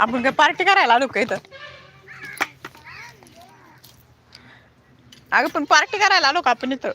आपण काय पार्टी करायला आलो का इथं? अगं पण पार्टी करायला आलो का आपण इथं?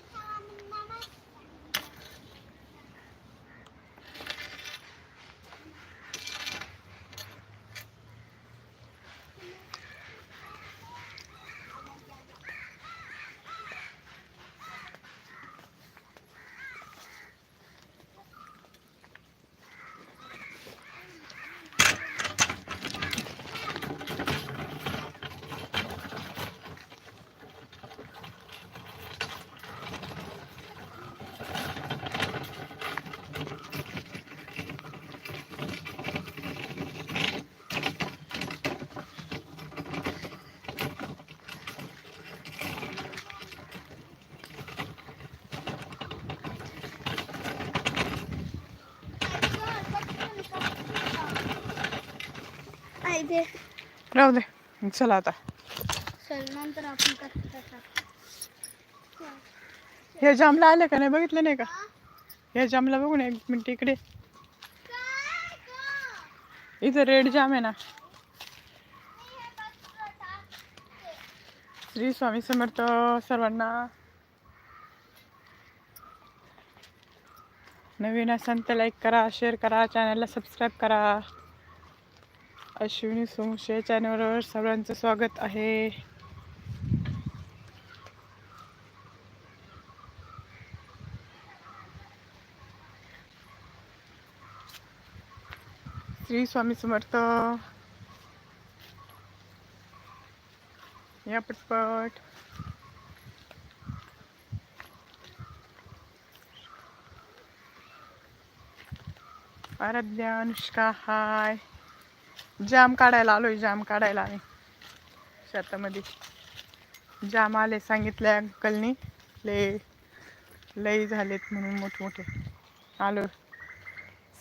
ते राहू दे. चला आता. चल नंतर आपण हे जामला आले का नाही? बघितलं नाही का? हे जामला बघू ना एक मिनिट इकडे. इथं रेड जाम आहे ना. श्री स्वामी समर्थ सर्वांना. नवीन असाल तर लाईक करा शेअर करा चॅनलला सबस्क्राईब करा. अश्विनी सोमशे चॅनलवर सर्वांचं स्वागत आहे. श्री स्वामी समर्थ. या पटपट. आराध्या अनुष्का हाय जाम काढायला आलोय जाम काढायला आम्ही शेतामध्ये. जाम आले सांगितले अंकलनी. ले लई झालेत म्हणून मोठमोठे. आलो.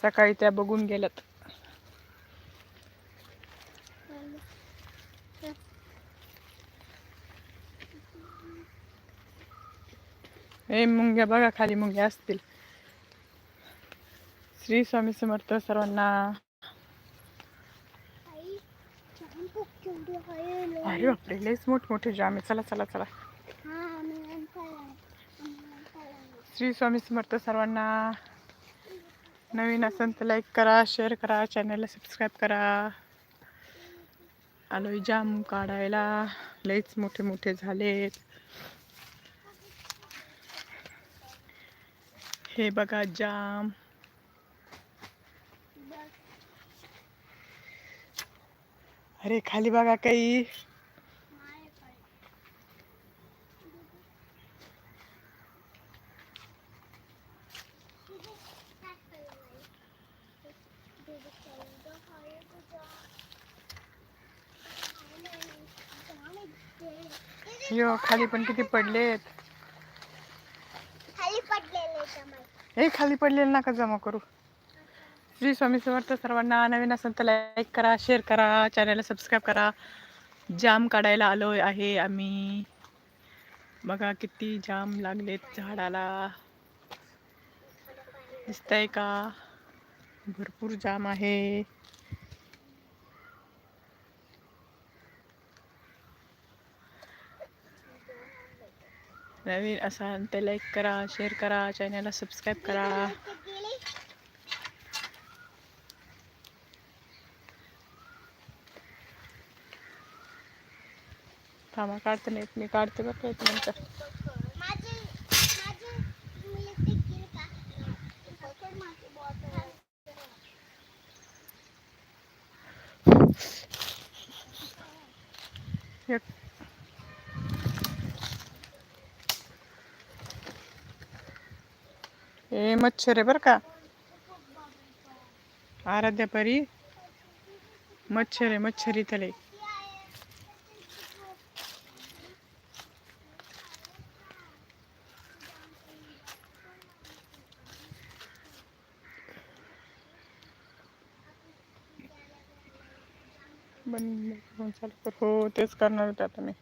सकाळी त्या बघून गेल्यात. हे मुंग्या बघा खाली मुंग्या असतील. श्री स्वामी समर्थ सर्वांना. अरे बापरे लईच मोठमोठे जाम आहे चला चला चला. श्री स्वामी समर्थ सर्वांना. नवीन असेल तर लाईक करा शेअर करा चॅनलला सबस्क्राईब करा. आलोय जाम काढायला. लईच मोठे मोठे झालेत. हे बघा जाम. अरे खाली बघा काही. यो खाली पण किती पडलेत. खाली पडलेले. हे खाली पडलेलं नका जमा करू. श्री स्वामी समर्थ सर्वांना नवीन असेल तर लाईक करा शेअर करा चॅनलला सबस्क्राईब करा. जाम काढायला आलो आहे आम्ही. बघा किती जाम लागलेत झाडाला. दिसतंय का? भरपूर जाम आहे. नवीन असाल तर लाईक करा शेअर करा चॅनलला सबस्क्राईब करा. थांबा काढते नाहीत मी काढते बरं का नंतर हे मच्छर आहे बरं का? आराध्या परी. मच्छर आहे मच्छर इथं बंद करून चालू कर. हो तेच करणार होते आता मी.